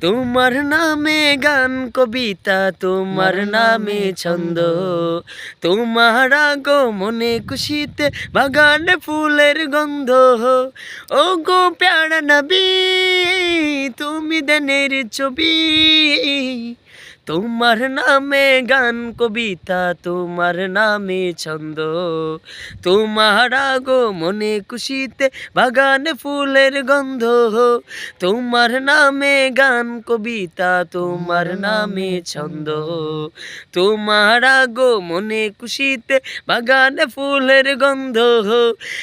তোমার নামে গান কবিতা তোমার নামে ছন্দ। তোমার গো মনে খুশিতে বাগান ফুলের গন্ধ। ও গো প্যারা নবী তুমি দেনের ছবি। তোমার নামে গান, কবিতা, তোমার নামে ছন্দ। তোমার আগো মনে খুশিতে বাগানে ফুলের গন্ধ। তোমার নামে গান, কবিতা, তোমার নামে ছন্দ। তোমার আগো মনে খুশিতে বাগানে ফুলের গন্ধ।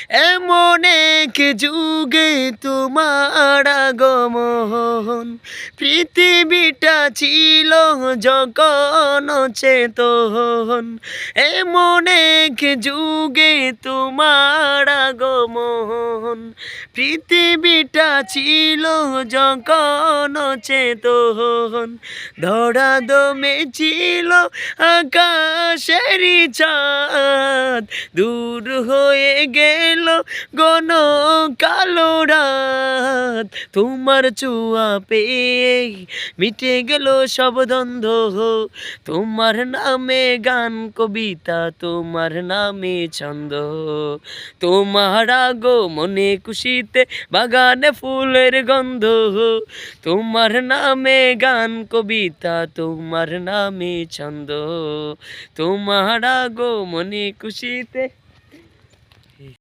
এমন এক যুগে তোমার আগমন। পৃথিবীটা ছিল যখন চেতন। এমন এক যুগে তোমার আগমন। পৃথিবীটা ছিল যখন চেতন। ধরা দমে ছিল আকাশেরই চাঁদ দূর হয়ে গেল গণ কালো রাত, তোমার চুয়া পেয়ে মিটে গেল সব দ্বন্দ্ব। তোমার নামে গান, কবিতা, তোমার নামে ছন্দ। তোমার আগো মনে খুশিতে বাগানে ফুলের গন্ধ। হো তোমার নামে গান, কবিতা, তোমার নামে ছন্দ। তোমার আগো মনে খুশিতে